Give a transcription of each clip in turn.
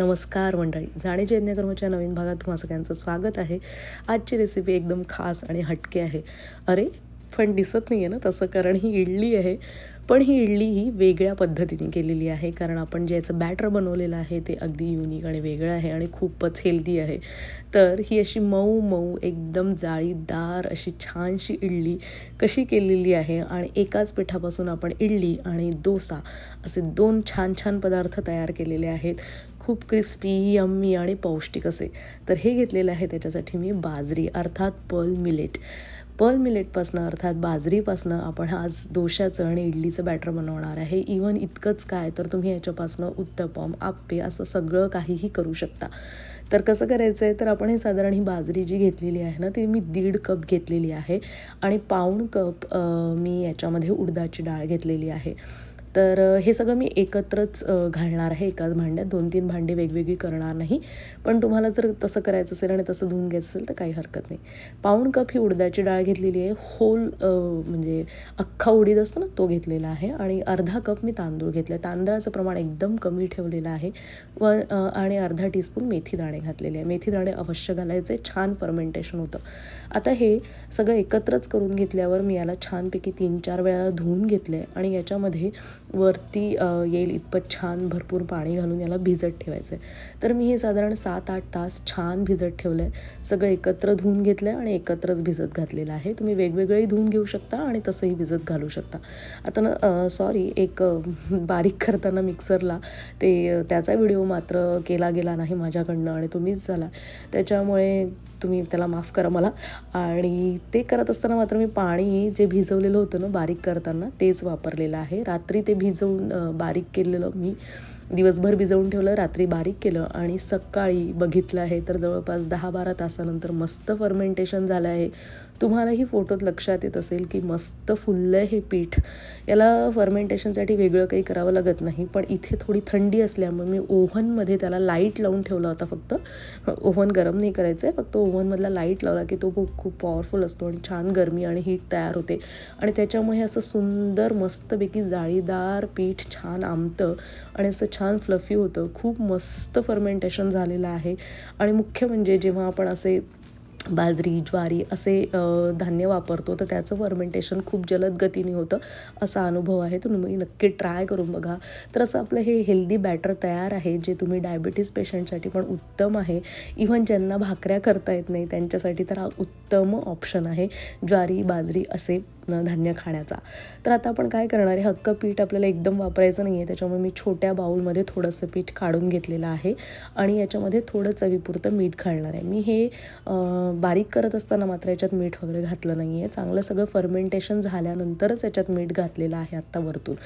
नमस्कार मंडळी. जाणे यज्ञकर्माच्या नवीन भागात तुम्हा सगळ्यांचं स्वागत आहे. आजची रेसिपी एकदम खास आणि हटके आहे. अरे पण दिसत नाही आहे ना तसं कारण ही इडली आहे. पण ही इडली ही वेगळ्या पद्धतीने केलेली आहे कारण आपण जे याचं बॅटर बनवलेलं आहे ते अगदी युनिक आणि वेगळं आहे आणि खूपच हेल्दी आहे. तर ही अशी मऊ मऊ एकदम जाळीदार अशी छानशी इडली कशी केलेली आहे आणि एकाच पिठापासून आपण इडली आणि डोसा असे दोन छान छान पदार्थ तयार केलेले आहेत. खूप क्रिस्पी यम्मी आणि पौष्टिक असे. तर हे घेतलेलं आहे त्याच्यासाठी मी बाजरी अर्थात पर्ल मिलेट. पर्ल मिलेटपासनं अर्थात बाजरीपासनं आपण आज डोशाचं आणि इडलीचं बॅटर बनवणार आहे. इवन इतकंच काय तर तुम्ही याच्यापासनं उत्तपम आप्पे असं सगळं काहीही करू शकता. तर कसं करायचं आहे तर आपण हे साधारण ही बाजरी जी घेतलेली आहे ना ती मी दीड कप घेतलेली आहे. आणि पाऊण कप मी याच्यामध्ये उडदाची डाळ घेतलेली आहे. तर हे सगळं मी एकत्रच घालणार आहे. एकाच भांड्यात दोन तीन भांडी वेगवेगळी करणार नाही. पण तुम्हाला जर तसं करायचं असेल आणि तसं धुवून घ्यायचं असेल तर काही हरकत नाही. पाऊण कप ही उडदाची डाळ घेतलेली आहे. होल म्हणजे अख्खा उडीद असतो ना तो घेतलेला आहे. आणि अर्धा कप मी तांदूळ घेतले तांदळाचं प्रमाण एकदम कमी ठेवलेलं आहे. व आणि अर्धा टीस्पून मेथी दाणे घातलेले आहे. मेथी दाणे अवश्य घालायचे. छान फर्मेंटेशन होतं. आता हे सगळं एकत्रच करून घेतल्यावर मी याला छानपैकी तीन चार वेळा धुवून आहे आणि याच्यामध्ये वरती येईल इतपत छान भरपूर पाणी घालून याला भिजत ठेवायचं आहे तर मी हे साधारण सात आठ तास छान भिजत ठेवलं आहे सगळं एकत्र धुवून घेतलं आहे आणि एकत्रच भिजत घातलेलं आहे. तुम्ही वेगवेगळेही धुवून घेऊ शकता आणि तसंही भिजत घालू शकता. आता ना सॉरी एक बारीक करताना मिक्सरला ते त्याचा व्हिडिओ मात्र केला गेला नाही माझ्याकडनं आणि तुम्हीच झाला. त्याच्यामुळे तुम्ही त्याला माफ करा मला. आणि ते करत असताना मात्र मी पाणी जे भिजवलेलं होतं ना बारीक करताना तेच वापरलेलं आहे. रात्री ते भिजवून बारीक केलेलं मी दिवसभर भिजवून ठेवलं रात्री बारीक केलं आणि सकाळी बघितलं आहे तर जवळपास दहा बारा तासानंतर मस्त फर्मेंटेशन झालं आहे. तुम्हालाही फोटोत लक्षात येत असेल की मस्त फुललं आहे हे पीठ. याला फर्मेंटेशनसाठी वेगळं काही करावं लागत नाही पण इथे थोडी थंडी असल्यामुळे मी ओव्हनमध्ये त्याला लाइट लावून ठेवला होता फक्त. ओव्हन गरम नाही करायचं आहे फक्त ओव्हनमधला लाइट लावला की तो खूप खूप पॉवरफुल असतो आणि छान गरमी आणि हीट तयार होते. आणि त्याच्यामुळे असं सुंदर मस्तपैकी जाळीदार पीठ छान आमतं आणि असं छान फ्लफी होतं. खूप मस्त फर्मेंटेशन झालेलं आहे. आणि मुख्य म्हणजे जेव्हा आपण असे बाजरी ज्वारी असे धान्य वापरतो. तर त्याचं फर्मेंटेशन खूप जलद गतीने होतं असा अनुभव आहे. तर तुम्ही नक्की ट्राय करून बघा. तर असं आपलं हे हेल्दी बॅटर तयार आहे जे तुम्ही डायबिटीज पेशंटसाठी पण उत्तम आहे. इव्हन ज्यांना भाकऱ्या करता येत नाही त्यांच्यासाठी तर हा उत्तम ऑप्शन आहे. ज्वारी बाजरी असे धान्य खाण्याचा. तर आता आपण काय करणार आहे? हक्क पीठ आपल्याला एकदम वापरायचं नाही आहे त्याच्यामुळे मी छोट्या बाऊलमध्ये थोडंसं पीठ काढून घेतलेलं आहे आणि याच्यामध्ये थोडं चवीपुरतं मीठ घालणार आहे. मी हे बारीक करत असताना मात्र याच्यात मीठ वगैरे घातलं नाही आहे चांगलं सगळं फर्मेंटेशन झाल्यानंतरच याच्यात मीठ घातलेलं आहे आत्ता वरतून.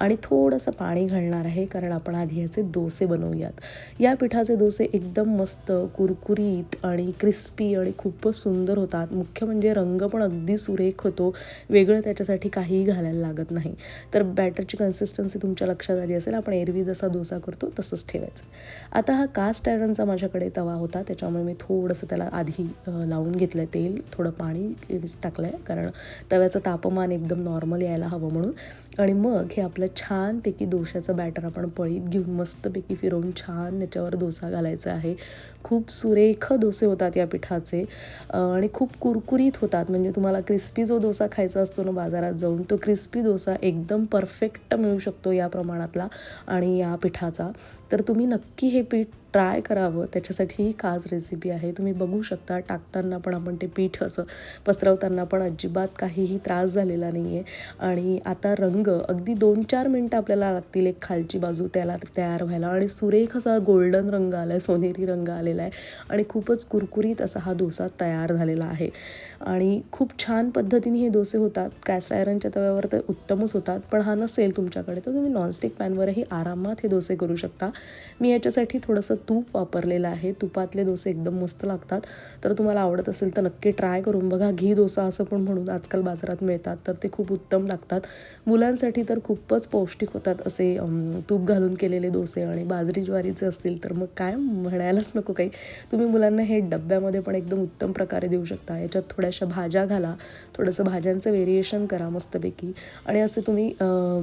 आणि थोडंसं पाणी घालणार आहे कारण आपण आधी याचे डोसे बनवूयात. या पिठाचे डोसे एकदम मस्त कुरकुरीत आणि क्रिस्पी आणि खूपच सुंदर होतात. मुख्य म्हणजे रंग पण अगदी सुरेख होतो. वेगळं त्याच्यासाठी काहीही घालायला लागत नाही. तर बॅटरची कन्सिस्टन्सी तुमच्या लक्षात आली असेल आपण एरवी जसा डोसा करतो तसंच ठेवायचं. आता हा कास्ट आयरनचा माझ्याकडे तवा होता त्याच्यामुळे मी थोडंसं त्याला आधी लावून घेतलं तेल थोडं पाणी टाकलं आहे कारण तव्याचं तापमान एकदम नॉर्मल यायला हवं म्हणून. आणि मग हे आपलं छानपैकी दोशाचं बॅटर आपण पळीत घेऊन मस्तपैकी फिरवून छान त्याच्यावर डोसा घालायचा आहे. खूप सुरेख डोसे होतात या पिठाचे. आणि खूप कुरकुरीत होतात. म्हणजे तुम्हाला क्रिस्पी जो डोसा खायचा असतो ना बाजारात जाऊन तो क्रिस्पी डोसा एकदम परफेक्ट मिळू शकतो या प्रमाणातला आणि या पिठाचा. तर तुम्ही नक्की हे पीठ ट्राय करावं त्याच्यासाठी ही खास रेसिपी आहे. तुम्ही बघू शकता टाकताना पण आपण ते पीठ असं पसरवताना पण अजिबात काहीही त्रास झालेला नाही आहे आणि आता रंग अगदी दोन चार मिनटं आपल्याला लागतील एक खालची बाजू त्याला तयार व्हायला. आणि सुरेख असा गोल्डन रंग आला आहे सोनेरी रंग आलेला आहे. आणि खूपच कुरकुरीत असा हा डोसा तयार झालेला आहे. आणि खूप छान पद्धतीने हे डोसे होतात. कॅस्ट आयरनच्या तव्यावर तर उत्तमच होतात. पण हा नसेल तुमच्याकडे तर तुम्ही नॉनस्टिक पॅनवरही आरामात हे डोसे करू शकता. मी याच्यासाठी थोडंसं तूप वापरलेलं आहे. तुपातले डोसे एकदम मस्त लागतात. तर तुम्हाला आवडत असेल तर नक्की ट्राय करून बघा. घी डोसा असं पण म्हणून आजकाल बाजारात मिळतात. तर ते खूप उत्तम लागतात. मुलांसाठी तर खूपच पौष्टिक होतात असे तूप घालून केलेले डोसे आणि बाजरी ज्वारीचे असतील तर मग काय म्हणायलाच नको काही. तुम्ही मुलांना हे डब्यामध्ये पण एकदम उत्तम प्रकारे देऊ शकता. याच्यात थोड्याशा भाज्या घाला. थोडंसं भाज्यांचं व्हेरिएशन करा मस्तपैकी. आणि असे तुम्ही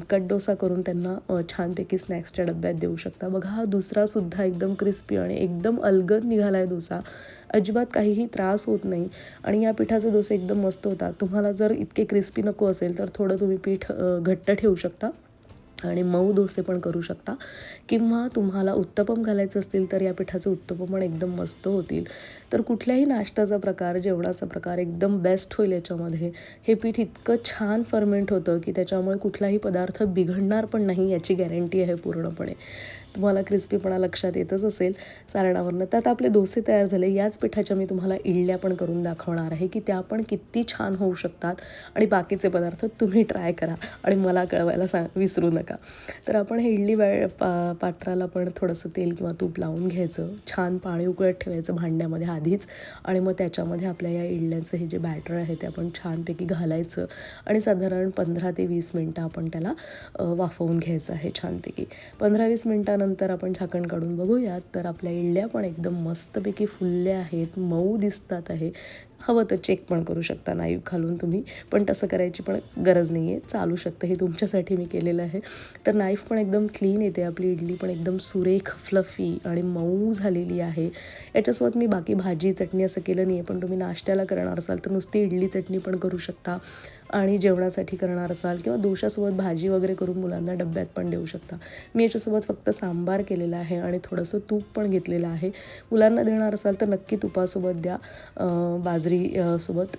कट डोसा करून त्यांना छानपैकी स्नॅक्सच्या डब्यात देऊ शकता. बघा हा दुसरासुद्धा एकदम क्रिस्पी क्रिस्पी आणि एकदम अलगद निघाला आहे डोसा. अजिबात काहीही त्रास होत नाही. आणि या पिठाचे डोसे एकदम मस्त होतात. तुम्हाला जर इतके क्रिस्पी नको असेल तर थोडं तुम्ही पीठ घट्ट ठेवू शकता. आणि मऊ डोसे पण करू शकता. किंवा तुम्हाला उत्तपम घालायचं असतील तर या पिठाचे उत्तपम पण एकदम मस्त होतील. तर कुठल्याही नाश्त्याचा प्रकार जेवणाचा प्रकार एकदम बेस्ट होईल याच्यामध्ये. हे पीठ इतकं छान फर्मेंट होतं की त्याच्यामुळे कुठलाही पदार्थ बिघडणार पण नाही याची गॅरंटी आहे पूर्णपणे. तुम्हाला क्रिस्पीपणा लक्षात येतच असेल सारणावरनं त्यात आपले डोसे तयार झाले. याच पिठाच्या मी तुम्हाला इडल्या पण करून दाखवणार आहे की त्या पण किती छान होऊ शकतात. आणि बाकीचे पदार्थ तुम्ही ट्राय करा आणि मला कळवायला सांग विसरू नका. तर आपण हे इडली बॅ पा पात्राला पण थोडंसं तेल किंवा तूप लावून घ्यायचं. छान पाणी उकळत ठेवायचं भांड्यामध्ये आधीच. आणि मग त्याच्यामध्ये आपल्या या इडल्यांचं हे जे बॅटर आहे ते आपण छानपैकी घालायचं. आणि साधारण पंधरा ते वीस मिनटं आपण त्याला वाफवून घ्यायचं आहे छानपैकी. पंधरा वीस त्यानंतर आपण झाकण काढून बघूयात. तर आपल्या इडल्या पण एकदम मस्तपैकी फुलल्या आहेत. मऊ दिसतात आहे. हवं तर चेक पण करू शकता नाईव घालून तुम्ही. पण तसं करायची पण गरज नाही आहे चालू शकतं हे तुमच्यासाठी मी केलेलं आहे. तर नाईफ पण एकदम क्लीन येते. आपली इडली पण एकदम सुरेख फ्लफी आणि मऊ झालेली आहे. याच्यासोबत मी बाकी भाजी चटणी असं केलं नाही आहे पण तुम्ही नाश्त्याला करणार असाल तर नुसती इडली चटणी पण करू शकता. आणि जेवणासाठी करणार असाल किंवा दोशासोबत भाजी वगैरे करून मुलांना डब्यात पण देऊ शकता. मी याच्यासोबत फक्त सांबार केलेला आहे आणि थोडंसं तूप पण घेतलेलं आहे. मुलांना देणार असाल तर नक्की तुपासोबत द्या. बाजरी बाजरी सोबत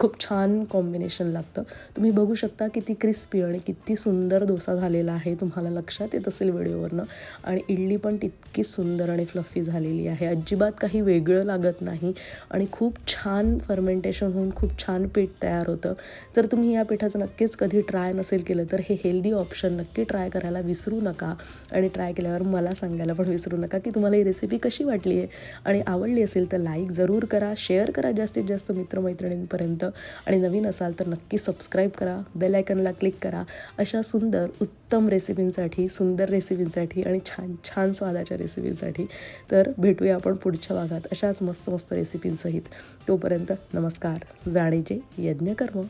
खूप छान कॉम्बिनेशन लागतं. तुम्ही बघू शकता किती क्रिस्पी आणि किती सुंदर डोसा झालेला आहे तुम्हाला लक्षात येत असेल व्हिडिओवरनं. आणि इडली पण तितकी सुंदर आणि फ्लफी झालेली आहे. अजिबात काही वेगळं लागत नाही आणि खूप छान फर्मेंटेशन होऊन खूप छान पीठ तयार होतं. जर तुम्ही या पिठाचं नक्कीच कधी ट्राय नसेल केलं तर हे हेल्दी ऑप्शन नक्की ट्राय करायला विसरू नका. आणि ट्राय केल्यावर मला सांगायला पण विसरू नका की तुम्हाला ही रेसिपी कशी वाटली आहे आणि आवडली असेल तर लाईक जरूर करा शेअर करा जास्तीत जास्त मित्रमैत्रिणींपर्यंत आणि नवीन असाल तर नक्की सबस्क्राईब करा बेल आयकनला क्लिक करा. अशा सुंदर उत्तम रेसिपींसाठी सुंदर रेसिपींसाठी आणि छान छान स्वादाच्या रेसिपींसाठी तर भेटूया आपण पुढच्या भागात अशाच मस्त मस्त रेसिपींसहित तोपर्यंत नमस्कार जाणीचे यज्ञकर्म.